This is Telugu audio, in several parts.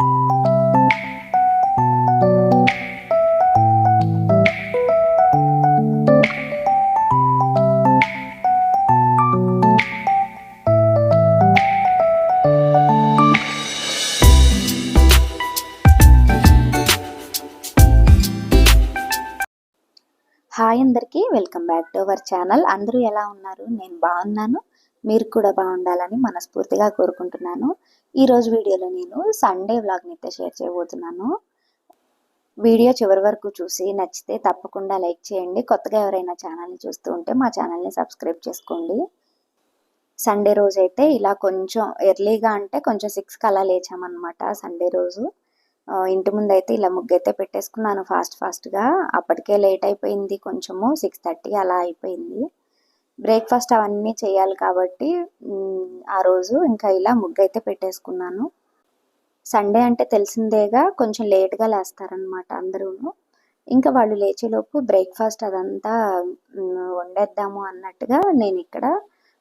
హాయ్ అందరికీ welcome back to our channel. అందరూ ఎలా ఉన్నారు? నేను బాగున్నాను. మీరు కూడా బాగుండాలని మనస్ఫూర్తిగా కోరుకుంటున్నాను. ఈరోజు వీడియోలో నేను సండే వ్లాగ్ని అయితే షేర్ చేయబోతున్నాను. వీడియో చివరి వరకు చూసి నచ్చితే తప్పకుండా లైక్ చేయండి. కొత్తగా ఎవరైనా ఛానల్ని చూస్తూ ఉంటే మా ఛానల్ని సబ్స్క్రైబ్ చేసుకోండి. సండే రోజు అయితే ఇలా కొంచెం ఎర్లీగా అంటే కొంచెం సిక్స్కి అలా లేచామన్నమాట సండే రోజు. ఇంటి ముందు అయితే ఇలా ముగ్గు అయితే పెట్టేసుకున్నాను ఫాస్ట్ ఫాస్ట్గా అప్పటికే లేట్ అయిపోయింది కొంచెము సిక్స్ థర్టీ అలా అయిపోయింది. బ్రేక్ఫాస్ట్ అవన్నీ చేయాలి కాబట్టి ఆ రోజు ఇంకా ఇలా ముగ్గు అయితే పెట్టేసుకున్నాను. సండే అంటే తెలిసిందేగా కొంచెం లేట్గా లేస్తారనమాట అందరూ ఇంకా వాళ్ళు లేచేలోపు బ్రేక్ఫాస్ట్ అదంతా వండేద్దాము అన్నట్టుగా నేను ఇక్కడ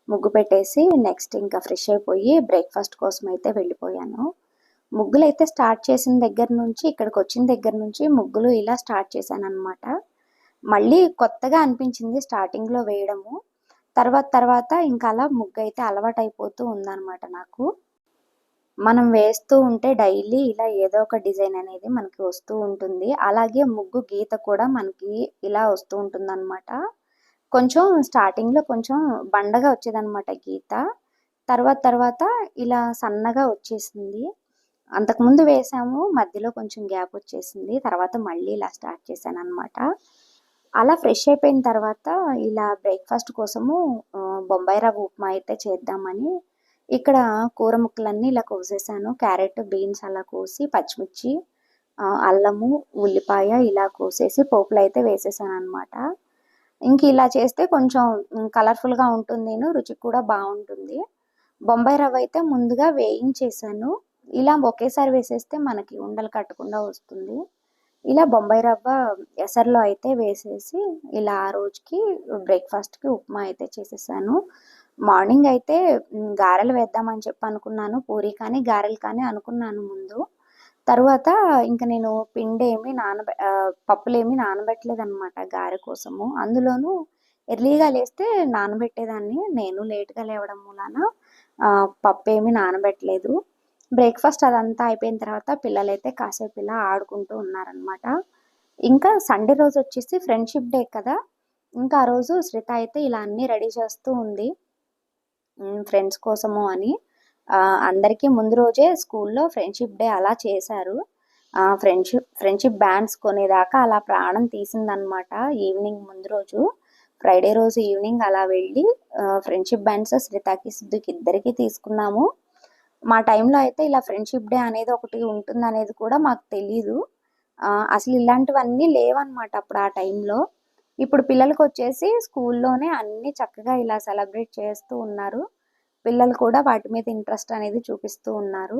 ముగ్గు పెట్టేసి నెక్స్ట్ ఇంకా ఫ్రెష్ అయిపోయి బ్రేక్ఫాస్ట్ కోసం అయితే వెళ్ళిపోయాను. ముగ్గులు అయితే స్టార్ట్ చేసిన దగ్గర నుంచి ఇక్కడికి వచ్చిన దగ్గర నుంచి ముగ్గులు ఇలా స్టార్ట్ చేశాను అనమాట మళ్ళీ కొత్తగా అనిపించింది స్టార్టింగ్లో వేయడము. తర్వాత తర్వాత ఇంకా అలా ముగ్గు అయితే అలవాటు అయిపోతూ ఉందన్నమాట నాకు. మనం వేస్తూ ఉంటే డైలీ ఇలా ఏదో ఒక డిజైన్ అనేది మనకి వస్తూ ఉంటుంది. అలాగే ముగ్గు గీత కూడా మనకి ఇలా వస్తూ ఉంటుందన్నమాట. కొంచెం స్టార్టింగ్లో కొంచెం బండగా వచ్చేదన్నమాట గీత. తర్వాత తర్వాత ఇలా సన్నగా వచ్చేసింది. అంతకుముందు వేసాము మధ్యలో కొంచెం గ్యాప్ వచ్చేసింది. తర్వాత మళ్ళీ ఇలా స్టార్ట్ చేశాను అనమాట అలా ఫ్రెష్ అయిపోయిన తర్వాత ఇలా బ్రేక్ఫాస్ట్ కోసము బొంబాయి రవ్వ ఉప్మా అయితే చేద్దామని ఇక్కడ కూర ముక్కలన్నీ ఇలా కోసేసాను. క్యారెట్ బీన్స్ అలా కోసి పచ్చిమిర్చి అల్లము ఉల్లిపాయ ఇలా కోసేసి పోపులు అయితే వేసేసాను అనమాట ఇంక ఇలా చేస్తే కొంచెం కలర్ఫుల్గా ఉంటుంది రుచి కూడా బాగుంటుంది. బొంబాయి రవ్వ అయితే ముందుగా వేయించేసాను. ఇలా ఒకేసారి వేసేస్తే మనకి ఉండలు కట్టకుండా వస్తుంది. ఇలా బొంబాయి రవ్వ ఎసర్లో అయితే వేసేసి ఇలా ఆ రోజుకి బ్రేక్ఫాస్ట్కి ఉప్మా అయితే చేసేసాను. మార్నింగ్ అయితే గారెలు వేద్దామని చెప్పి అనుకున్నాను పూరి కానీ గారెలు కానీ అనుకున్నాను ముందు. తర్వాత ఇంకా నేను పిండి ఏమి నానబె పప్పులేమి నానబెట్టలేదు అనమాట గారె కోసము. అందులోనూ ఎర్లీగా లేస్తే నానబెట్టేదాన్ని. నేను లేట్గా లేవడం మూలాన పప్పు ఏమి నానబెట్టలేదు. బ్రేక్ఫాస్ట్ అదంతా అయిపోయిన తర్వాత పిల్లలైతే కాసేపు ఇలా ఆడుకుంటూ ఉన్నారనమాట ఇంకా సండే రోజు వచ్చేసి ఫ్రెండ్షిప్ డే కదా. ఇంకా ఆ రోజు శ్రిత అయితే ఇలా అన్నీ రెడీ చేస్తూ ఉంది. ఫ్రెండ్స్ కోసము అని. అందరికీ ముందు రోజే స్కూల్లో ఫ్రెండ్షిప్ డే అలా చేశారు. ఫ్రెండ్షిప్ ఫ్రెండ్షిప్ బ్యాండ్స్ కొనేదాకా అలా ప్రాణం తీసిందనమాట ఈవినింగ్ ముందు రోజు. ఫ్రైడే రోజు ఈవినింగ్ అలా వెళ్ళి ఫ్రెండ్షిప్ బ్యాండ్స్ శ్రితాకి సిద్ధుకి ఇద్దరికీ తీసుకున్నాము. మా టైంలో అయితే ఇలా ఫ్రెండ్షిప్ డే అనేది ఒకటి ఉంటుంది అనేది కూడా మాకు తెలీదు. అసలు ఇలాంటివన్నీ లేవన్నమాట అప్పుడు ఆ టైంలో. ఇప్పుడు పిల్లలకి వచ్చేసి స్కూల్లోనే అన్ని చక్కగా ఇలా సెలబ్రేట్ చేస్తూ ఉన్నారు. పిల్లలు కూడా వాటి మీద ఇంట్రెస్ట్ అనేది చూపిస్తూ ఉన్నారు.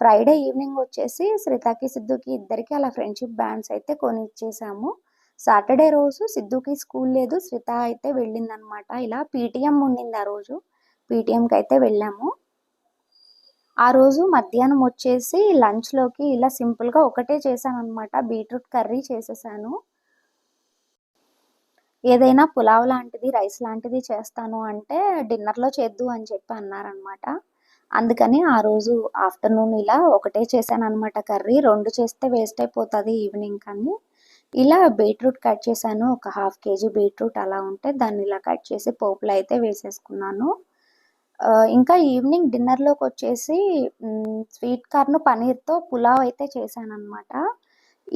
ఫ్రైడే ఈవినింగ్ వచ్చేసి శ్రీతాకి సిద్ధుకి ఇద్దరికి అలా ఫ్రెండ్షిప్ బ్యాండ్స్ అయితే కొని ఇచ్చేసాము సాటర్డే రోజు సిద్ధుకి స్కూల్ లేదు శ్రీత అయితే వెళ్ళిందనమాట ఇలా పీటీఎం ఉండింది ఆ రోజు. పీటీఎంకి అయితే వెళ్ళాము. ఆ రోజు మధ్యాహ్నం వచ్చేసి లంచ్లోకి ఇలా సింపుల్గా ఒకటే చేశాను అనమాట బీట్రూట్ కర్రీ చేసేసాను. ఏదైనా పులావ్ లాంటిది రైస్ లాంటిది చేస్తాను అంటే డిన్నర్లో చేద్దు అని చెప్పి అన్నారనమాట అందుకని ఆ రోజు ఆఫ్టర్నూన్ ఇలా ఒకటే చేశాను అనమాట కర్రీ. రెండు చేస్తే వేస్ట్ అయిపోతుంది ఈవినింగ్ కానీ. ఇలా బీట్రూట్ కట్ చేశాను. ఒక హాఫ్ కేజీ బీట్రూట్ అలా ఉంటే దాన్ని ఇలా కట్ చేసి పోపులో అయితే వేసేసుకున్నాను. ఇంకా ఈవినింగ్ డిన్నర్లోకి వచ్చేసి స్వీట్ కార్న్ పనీర్తో పులావ్ అయితే చేశాను అనమాట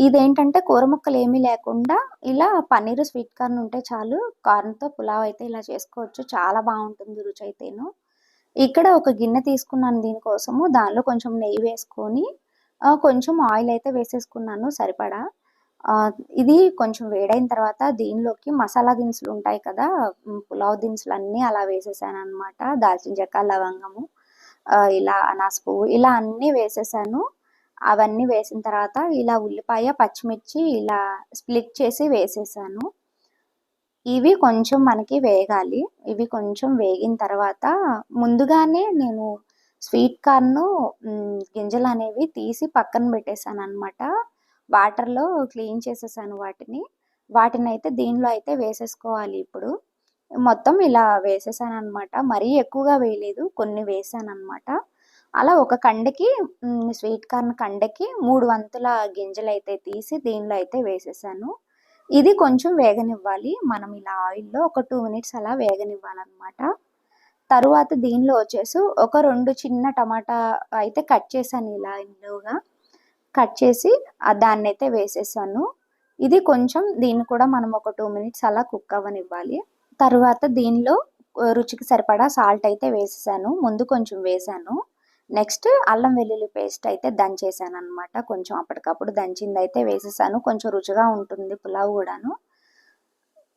ఇదేంటంటే కూర ముక్కలు ఏమీ లేకుండా ఇలా పన్నీర్ స్వీట్ కార్న్ ఉంటే చాలు కార్న్తో పులావ్ అయితే ఇలా చేసుకోవచ్చు. చాలా బాగుంటుంది రుచి అయితేను. ఇక్కడ ఒక గిన్నె తీసుకున్నాను దీనికోసము. దానిలో కొంచెం నెయ్యి వేసుకొని కొంచెం ఆయిల్ అయితే వేసేసుకున్నాను సరిపడా. ఇది కొంచెం వేడైన తర్వాత దీనిలోకి మసాలా దినుసులు ఉంటాయి కదా పులావ్ దినుసులు అన్నీ అలా వేసేసాను అనమాట దాల్చిన చెక్క లవంగము ఇలా అనాస పువ్వు ఇలా అన్నీ వేసేసాను. అవన్నీ వేసిన తర్వాత ఇలా ఉల్లిపాయ పచ్చిమిర్చి ఇలా స్ప్లిట్ చేసి వేసేసాను. ఇవి కొంచెం మనకి వేగాలి. ఇవి కొంచెం వేగిన తర్వాత ముందుగానే నేను స్వీట్ కార్న్ గింజలు అనేవి తీసి పక్కన పెట్టేశాను అనమాట వాటర్లో క్లీన్ చేసేసాను వాటిని. వాటిని అయితే దీనిలో అయితే వేసేసుకోవాలి ఇప్పుడు. మొత్తం ఇలా వేసేసాను అనమాట మరీ ఎక్కువగా వేయలేదు కొన్ని వేసాను అనమాట అలా ఒక కండకి స్వీట్ కార్న్ కండకి మూడు వంతుల గింజలు అయితే తీసి దీనిలో అయితే వేసేసాను. ఇది కొంచెం వేగనివ్వాలి. మనం ఇలా ఆయిల్లో ఒక టూ మినిట్స్ అలా వేగనివ్వాలన్నమాట. తరువాత దీనిలో వచ్చేసి ఒక రెండు చిన్న టమాటా అయితే కట్ చేశాను ఇలా ఇందులోగా. కట్ చేసి దాన్ని అయితే వేసేసాను. ఇది కొంచెం దీన్ని కూడా మనం ఒక టూ మినిట్స్ అలా కుక్ అవ్వనివ్వాలి. తర్వాత దీనిలో రుచికి సరిపడా సాల్ట్ అయితే వేసేసాను. ముందు కొంచెం వేసాను. నెక్స్ట్ అల్లం వెల్లుల్లి పేస్ట్ అయితే దంచేసాను అనమాట కొంచెం అప్పటికప్పుడు దంచింది అయితే వేసేసాను. కొంచెం రుచిగా ఉంటుంది పులావ్ కూడాను.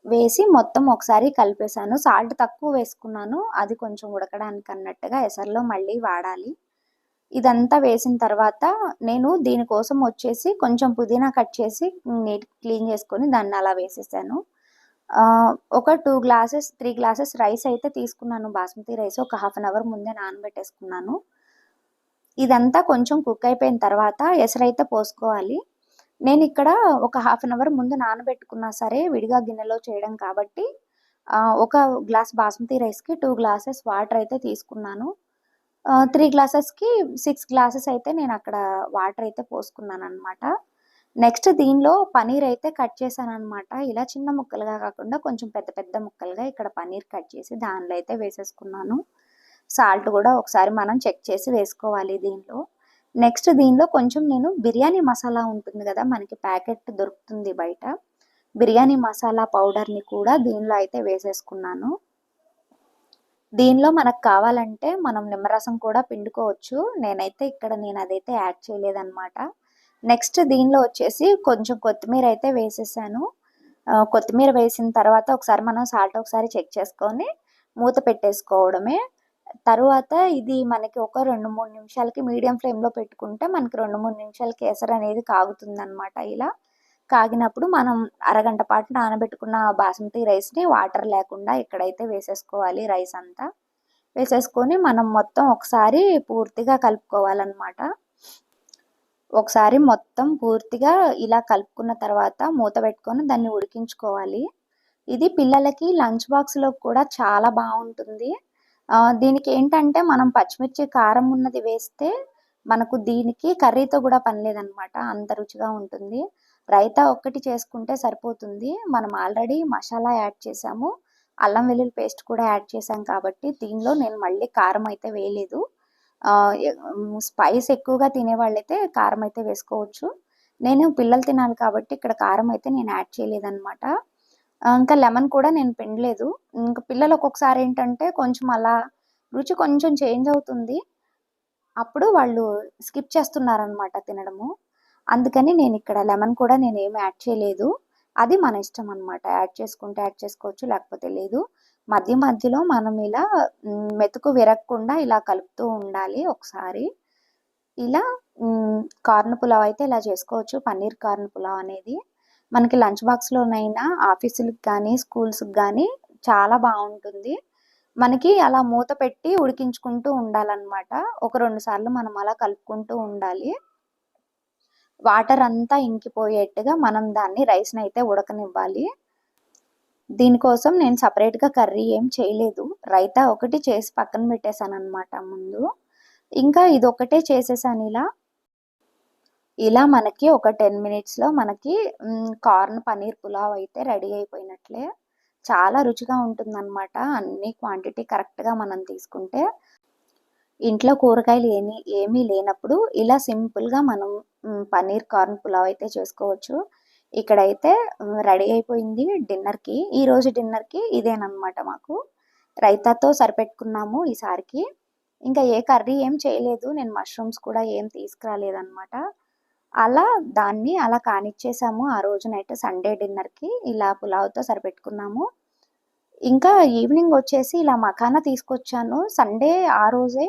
వేసి మొత్తం ఒకసారి కలిపేసాను. సాల్ట్ తక్కువ వేసుకున్నాను. అది కొంచెం ఉడకడానికి అన్నట్టుగా ఎసర్లో మళ్ళీ వాడాలి. ఇదంతా వేసిన తర్వాత నేను దీనికోసం వచ్చేసి కొంచెం పుదీనా కట్ చేసి నీట్ క్లీన్ చేసుకొని దాన్ని అలా వేసేసాను. ఒక two glasses three glasses rice అయితే తీసుకున్నాను. బాస్మతి రైస్ ఒక హాఫ్ అన్ అవర్ ముందే నానబెట్టేసుకున్నాను. ఇదంతా కొంచెం కుక్ అయిపోయిన తర్వాత ఎసరైతే పోసుకోవాలి. నేను ఇక్కడ ఒక హాఫ్ అన్ అవర్ ముందు నానబెట్టుకున్నా సరే విడిగా గిన్నెలో చేయడం కాబట్టి ఒక గ్లాస్ బాస్మతి రైస్కి టూ గ్లాసెస్ వాటర్ అయితే తీసుకున్నాను. త్రీ గ్లాసెస్కి సిక్స్ గ్లాసెస్ అయితే నేను అక్కడ వాటర్ అయితే పోసుకున్నాను అనమాట నెక్స్ట్ దీనిలో పనీర్ అయితే కట్ చేశాను అనమాట ఇలా చిన్న ముక్కలుగా కాకుండా కొంచెం పెద్ద పెద్ద ముక్కలుగా ఇక్కడ పనీర్ కట్ చేసి దానిలో అయితే వేసేసుకున్నాను. సాల్ట్ కూడా ఒకసారి మనం చెక్ చేసి వేసుకోవాలి దీనిలో. నెక్స్ట్ దీనిలో కొంచెం నేను బిర్యానీ మసాలా ఉంటుంది కదా మనకి ప్యాకెట్ దొరుకుతుంది బయట. బిర్యానీ మసాలా పౌడర్ని కూడా దీనిలో అయితే వేసేసుకున్నాను. దీనిలో మనకు కావాలంటే మనం నిమ్మరసం కూడా పిండుకోవచ్చు. నేనైతే ఇక్కడ నేను అదైతే యాడ్ చేయలేదన్నమాట. నెక్స్ట్ దీనిలో వచ్చేసి కొంచెం కొత్తిమీర అయితే వేసేసాను. కొత్తిమీర వేసిన తర్వాత ఒకసారి మనం సాల్ట్ ఒకసారి చెక్ చేసుకొని మూత పెట్టేసుకోవడమే. తరువాత ఇది మనకి ఒక రెండు మూడు నిమిషాలకి మీడియం ఫ్లేమ్లో పెట్టుకుంటే మనకి రెండు మూడు నిమిషాల కేసర్ అనేది కాగుతుంది అనమాట ఇలా. కాగినప్పుడు మనం అరగంట పాటు నానబెట్టుకున్న బాస్మతి రైస్ని వాటర్ లేకుండా ఇక్కడైతే వేసేసుకోవాలి రైస్ అంతా వేసేసుకొని మనం మొత్తం ఒకసారి పూర్తిగా కలుపుకోవాలన్నమాట. ఒకసారి మొత్తం పూర్తిగా ఇలా కలుపుకున్న తర్వాత మూత పెట్టుకొని దాన్ని ఉడికించుకోవాలి. ఇది పిల్లలకి లంచ్ బాక్స్లో కూడా చాలా బాగుంటుంది. దీనికి ఏంటంటే మనం పచ్చిమిర్చి కారం ఉన్నది వేస్తే మనకు దీనికి కర్రీతో కూడా పని లేదనమాట అంత రుచిగా ఉంటుంది. రైతా ఒక్కటి చేసుకుంటే సరిపోతుంది. మనం ఆల్రెడీ మసాలా యాడ్ చేసాము. అల్లం వెల్లుల్లి పేస్ట్ కూడా యాడ్ చేసాం కాబట్టి దీనిలో నేను మళ్ళీ కారం అయితే వేయలేదు. స్పైస్ ఎక్కువగా తినే వాళ్ళైతే కారం అయితే వేసుకోవచ్చు. నేను పిల్లలు తినాలి కాబట్టి ఇక్కడ కారం అయితే నేను యాడ్ చేయలేదన్నమాట. ఇంకా లెమన్ కూడా నేను పిండలేదు. ఇంకా పిల్లలు ఒక్కొక్కసారి ఏంటంటే కొంచెం అలా రుచి కొంచెం చేంజ్ అవుతుంది. అప్పుడు వాళ్ళు స్కిప్ చేస్తున్నారనమాట తినడము. అందుకని నేను ఇక్కడ లెమన్ కూడా నేను ఏమి యాడ్ చేయలేదు. అది మన ఇష్టం అనమాట యాడ్ చేసుకుంటే యాడ్ చేసుకోవచ్చు లేకపోతే లేదు. మధ్య మధ్యలో మనం ఇలా మెతుకు విరగకుండా ఇలా కలుపుతూ ఉండాలి ఒకసారి. ఇలా కార్న్ పులావ్ అయితే ఇలా చేసుకోవచ్చు పన్నీర్ కార్న్ పులావ్ అనేది. మనకి లంచ్ బాక్స్లోనైనా ఆఫీసులకు కానీ స్కూల్స్కి కానీ చాలా బాగుంటుంది. మనకి అలా మూత పెట్టి ఉడికించుకుంటూ ఉండాలన్నమాట. ఒక రెండు సార్లు మనం అలా కలుపుకుంటూ ఉండాలి. వాటర్ అంతా ఇంకిపోయేట్టుగా మనం దాన్ని రైస్ని అయితే ఉడకనివ్వాలి. దీనికోసం నేను సపరేట్గా కర్రీ ఏం చేయలేదు. రైతా ఒకటి చేసి పక్కన పెట్టేశాను అనమాట ముందు. ఇంకా ఇది ఒకటే చేసేసాను ఇలా. ఇలా మనకి ఒక టెన్ మినిట్స్లో మనకి కార్న్ పనీర్ పులావ్ అయితే రెడీ అయిపోయినట్లే. చాలా రుచిగా ఉంటుందన్నమాట. అన్ని క్వాంటిటీ కరెక్ట్గా మనం తీసుకుంటే. ఇంట్లో కూరగాయలు ఏమి ఏమీ లేనప్పుడు ఇలా సింపుల్గా మనం పన్నీర్ కార్న్ పులావ్ అయితే చేసుకోవచ్చు. ఇక్కడైతే రెడీ అయిపోయింది డిన్నర్కి. ఈరోజు డిన్నర్కి ఇదేనమాట మాకు. రైతాతో సరిపెట్టుకున్నాము ఈసారికి. ఇంకా ఏ కర్రీ ఏం చేయలేదు. నేను మష్రూమ్స్ కూడా ఏం తీసుకురాలేదన్నమాట. అలా దాన్ని అలా కానిచ్చేసాము ఆ రోజునైతే సండే డిన్నర్కి. ఇలా పులావ్తో సరిపెట్టుకున్నాము. ఇంకా ఈవినింగ్ వచ్చేసి ఇలా మఖానా తీసుకొచ్చాను. సండే ఆ రోజే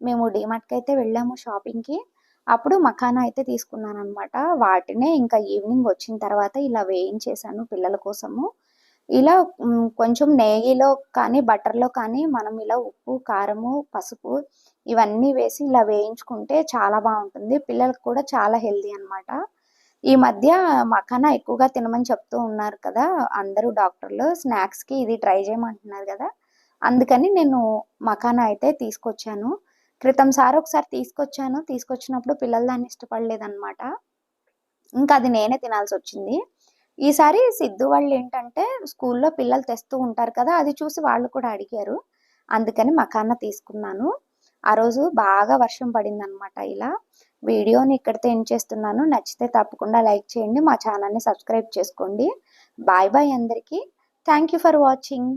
మేము డిమార్ట్కి అయితే వెళ్ళాము షాపింగ్కి అప్పుడు మఖానా అయితే తీసుకున్నాను అనమాట వాటినే ఇంకా ఈవినింగ్ వచ్చిన తర్వాత ఇలా వేయించేసాను పిల్లల కోసము. ఇలా కొంచెం నెయ్యిలో కానీ బటర్లో కానీ మనం ఇలా ఉప్పు కారము పసుపు ఇవన్నీ వేసి ఇలా వేయించుకుంటే చాలా బాగుంటుంది. పిల్లలకు కూడా చాలా హెల్దీ అన్నమాట. ఈ మధ్య మఖానా ఎక్కువగా తినమని చెప్తూ ఉన్నారు కదా అందరూ డాక్టర్లు. స్నాక్స్కి ఇది ట్రై చేయమంటున్నారు కదా. అందుకని నేను మఖానా అయితే తీసుకొచ్చాను. క్రితం సార్ ఒకసారి తీసుకొచ్చాను. తీసుకొచ్చినప్పుడు పిల్లలు దాన్ని ఇష్టపడలేదన్నమాట. ఇంకా అది నేనే తినాల్సి వచ్చింది. ఈసారి సిద్ధు వాళ్ళు ఏంటంటే స్కూల్లో పిల్లలు తెస్తూ ఉంటారు కదా అది చూసి వాళ్ళు కూడా అడిగారు. అందుకని మకాన్న తీసుకున్నాను. ఆ రోజు బాగా వర్షం పడింది అనమాట ఇలా. వీడియోని ఇక్కడితో ఎండ్ చేస్తున్నాను. నచ్చితే తప్పకుండా లైక్ చేయండి. మా ఛానల్ని సబ్స్క్రైబ్ చేసుకోండి. బాయ్ బాయ్ అందరికీ. Thank you for watching.